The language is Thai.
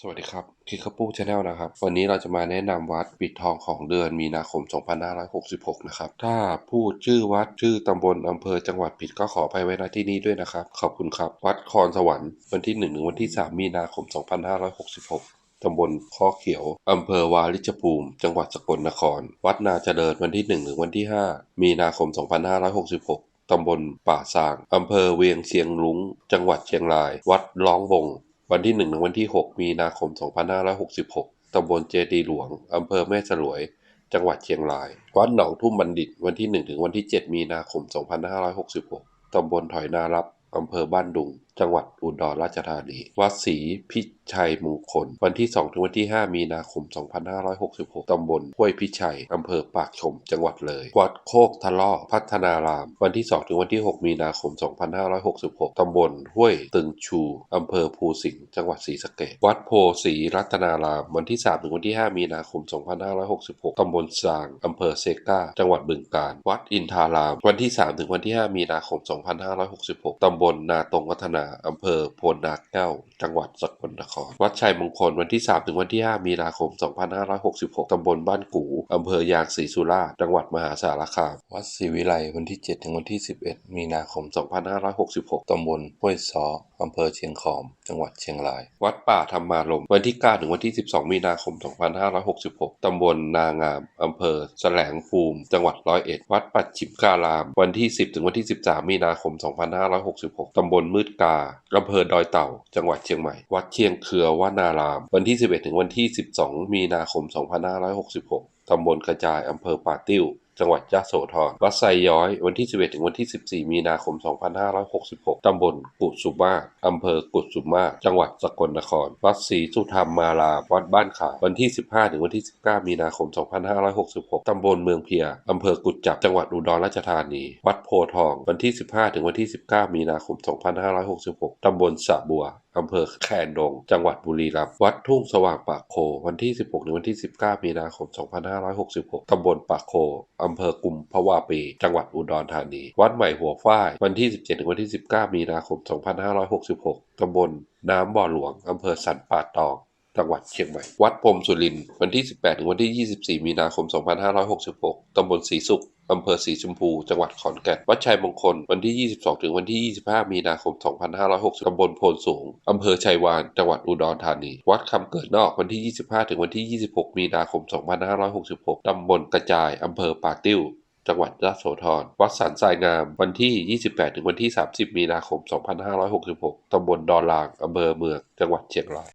สวัสดีครับคิกคาปูชาแนลนะครับ วันนี้เราจะมาแนะนำวัดปิดทองของเดือนมีนาคม 2566 นะครับ ถ้าพูดชื่อวัดชื่อตำบลอำเภอจังหวัดผิดก็ขอไปไว้ณที่นี้ด้วยนะครับ ขอบคุณครับ วัดคอนสวรรค์วันที่ 1 ถึงวันที่ 3 มีนาคม 2566ตำบลข้อเขียว อำเภอวาริชภูมิ จังหวัดสกลนคร วัดนาเจริญวันที่ 1 ถึงวันที่ 5 มีนาคม 2566 ตำบลป่าซาง อำเภอเวียงเชียงรุ้งจังหวัดเชียงราย วัดล้องวง วันที่ 1 ถึงวันที่ 6 มีนาคม 2566 ตำบลเจดีหลวง อำเภอแม่สลวย จังหวัดเชียงราย วัดหนองทุ่มบัณฑิต วันที่ 1 ถึงวันที่ 7 มีนาคม 2566 ตำบลถอยนารับ อำเภอบ้านดุง จังหวัดอุดรราชธานี วัดศรีพิชัยมงคล วันที่ 2 ถึงวันที่ 5 มีนาคม 2566 ตำบลห้วยพิชัย อำเภอปากชม จังหวัดเลย วัดโคกทะเลาะพัฒนาราม วันที่ 2 ถึงวันที่ 6 มีนาคม 2566 ตำบลห้วยตึงชู อำเภอภูสิงห์ จังหวัดศรีสะเกษวัดโพศรีรัตนาราม วันที่ 3 ถึงวันที่ 5 มีนาคม 2566 ตำบลสาง อำเภอเซกาจังหวัดบึงกาฬ วัดอินทาราม วันที่ 3 ถึงวันที่ 5 มีนาคม 2566 ตำบลนาตรงวัฒนาอำเภอโพนนาแก้ว จังหวัดสกลนคร วัดชัยมงคลวันที่ 3 ถึงวันที่ 5 มีนาคม 2566 ตำบลบ้านกูอำเภอยางศรีสุราษฎร์จังหวัดมหาสารคาม วัดศรีวิไลวันที่ 7 ถึงวันที่ 11 มีนาคม 2566 ตำบลห้วยซ้ออำเภอเชียงขอม จังหวัดเชียงราย วัดป่าธรรมารม วันที่ 9 ถึงวันที่ 12 มีนาคม 2566 ตำบลนางาม อำเภอแสลงภูมิ จังหวัดร้อยเอ็ด วัดปัจฉิมการาม วันที่ 10 ถึงวันที่ 13 มีนาคม 2566 ตำบลมืดกา อำเภอดอยเต่า จังหวัดเชียงใหม่ วัดเชียงเคือวานาราม วันที่ 11 ถึงวันที่ 12 มีนาคม 2566 ตำบลกระจาย อำเภอป่าติ้ว จังหวัดยะโสธร วัดไซย้อย วันที่ 11 ถึงวันที่ 14 มีนาคม 2566 ตำบลกุสุมาอำเภอกุสุมาจังหวัดสกลนคร วัดศรีสุธรรมมาราวัดบ้านขาวันที่ 15 ถึงวันที่ 19 มีนาคม 2566 ตำบลเมืองเพีย อำเภอกุดจับ จังหวัดอุดรราชธานี วัดโพทอง วันที่ 15 ถึงวันที่ 19 มีนาคม 2566 ตำบลสะบัว อำเภอแคนดง จังหวัดบุรีรัมย์วัดทุ่งสว่างปากโค วันที่ 16ถึงวันที่ 19 มีนาคม 2566 ตำบลปากโค อำเภอกุมภาวะปี จังหวัดอุดรธานี วัดใหม่หัวฝ้าย วันที่ 17ถึงวันที่ 19 มีนาคม 2566 ตำบลน้ำบ่อหลวง อำเภอสันป่าตอง จังหวัดเชียงใหม่ วัดพรมสุริน วันที่ 18 ถึงวันที่ 24 มีนาคม 2566 ตำบลศรีสุขอำเภอศรีชมพู จังหวัดขอนแก่น วัดชัยมงคล วันที่ 22 ถึงวันที่ 25 มีนาคม 2560 ตำบลโพนสูง อำเภอชัยวาน จังหวัดอุดรธานี วัดคำเกิดนอก วันที่ 25 ถึงวันที่ 26 มีนาคม 2566 ตำบลกระจาย อำเภอป่าติ้วจังหวัดยะโสธร วัดสันทรายงาม วันที่ 28 ถึงวันที่ 30 มีนาคม 2566 ตำบลดอนลาง อำเภอเมือง จังหวัดเชียงราย